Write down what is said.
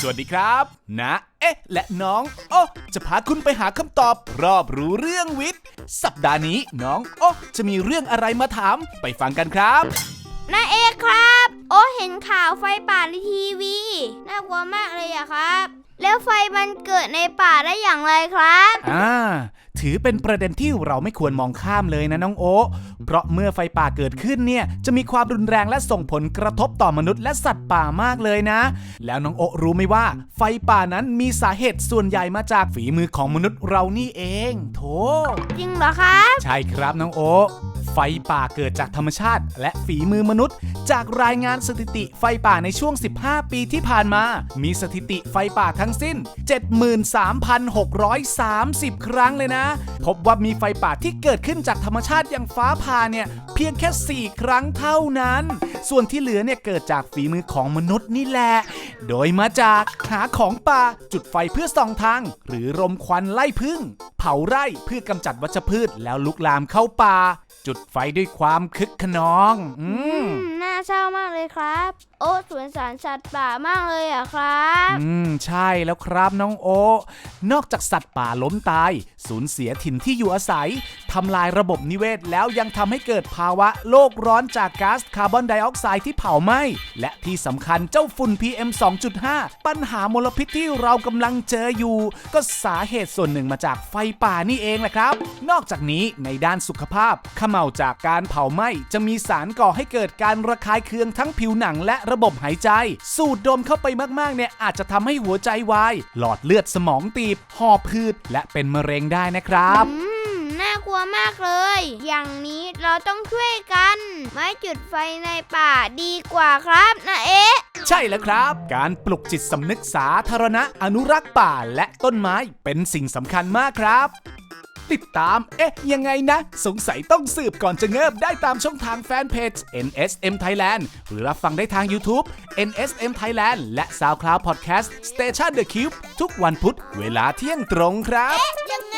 สวัสดีครับนะเอ๊ะ และน้องโอ้จะพาคุณไปหาคำตอบ รอบรู้เรื่องวิทย์ สัปดาห์นี้น้องโอ้จะมีเรื่องอะไรมาถามไปฟังกันครับนาเอกครับ โอ้เห็นข่าวไฟป่าในทีวีน่ากลัวมากเลยอะครับ แล้วไฟมันเกิดในป่าได้อย่างไรครับ อ่า ถือเป็นประเด็นที่เราไม่ควรมองข้ามเลยนะน้องโอ๊ะเพราะเมื่อไฟป่าเกิดขึ้นเนี่ยจะมีความรุนแรงและส่งผลกระทบต่อมนุษย์และสัตว์ป่ามากเลยนะ แล้วน้องโอ๊ะรู้ไหมว่า ไฟป่านั้นมีสาเหตุส่วนใหญ่มาจากฝีมือของมนุษย์เรานี่เอง โถ จริงเหรอครับ ใช่ครับน้องโอ๊ะ ไฟป่าเกิดจากธรรมชาติ และฝีมือมนุษย์ จากรายงานสถิติไฟป่าในช่วง 15 ปีที่ผ่านมา มีสถิติไฟป่าทั้งสิ้น 73,630 ครั้งเลยนะ พบว่ามีไฟป่าที่เกิดขึ้นจากธรรมชาติอย่างฟ้าผ่าเนี่ย เพียงแค่ 4 ครั้งเท่านั้น ส่วนที่เหลือเนี่ยเกิดจากฝีมือของมนุษย์นี่แหละ โดยมาจากหาของป่าจุดไฟเพื่อส่องทาง หรือรมควันไล่พึ่ง เผาไร่เพื่อกำจัดวัชพืชแล้วลุกลามเข้าป่า จุดไฟด้วยความคึกขนองอืมอืม น่าเศร้ามากเลยครับ โอ้สวนสารสัตว์ป่ามากเลยอะครับ อืม ใช่แล้วครับน้องโอนอกจากสัตว์ป่าล้มตาย สูญเสียถิ่นที่อยู่อาศัยทำลายระบบนิเวศแล้วยังทำให้เกิดภาวะโลกร้อนจากก๊าซคาร์บอนไดออกไซด์ที่เผาไหม้และที่สำคัญเจ้าฝุ่น PM 2.5 ปัญหามลพิษที่เรากำลังเจออยู่ ก็สาเหตุส่วนหนึ่งมาจากไฟป่านี่เองแหละครับ นอกจากนี้ในด้านสุขภาพเขม่าจากการเผาไหม้จะมีสารก่อให้เกิดการระคายเคืองทั้งผิวหนังและระบบหายใจ สูดดมเข้าไปมากๆเนี่ยอาจจะทำให้หัวใจวาย หลอดเลือดสมองตีบหอบพืดและเป็นมะเร็งได้นะครับอืมน่ากลัวมากเลย อย่างนี้เราต้องช่วยกัน ไม่จุดไฟในป่าดีกว่าครับนาเอ๊ะ ใช่แล้วครับ การปลุกจิตสำนึกสาธารณะอนุรักษ์ป่าและต้นไม้เป็นสิ่งสำคัญมากครับ ติดตาม เอ๊ะ ยังไงนะ สงสัยต้องสืบก่อนจะเงิบได้ตามช่องทางแฟนเพจ NSM Thailand หรือรับฟังได้ทาง YouTube NSM Thailand และ SoundCloud Podcast Station The Cube ทุกวันพุธเวลาเที่ยงตรงครับยังไง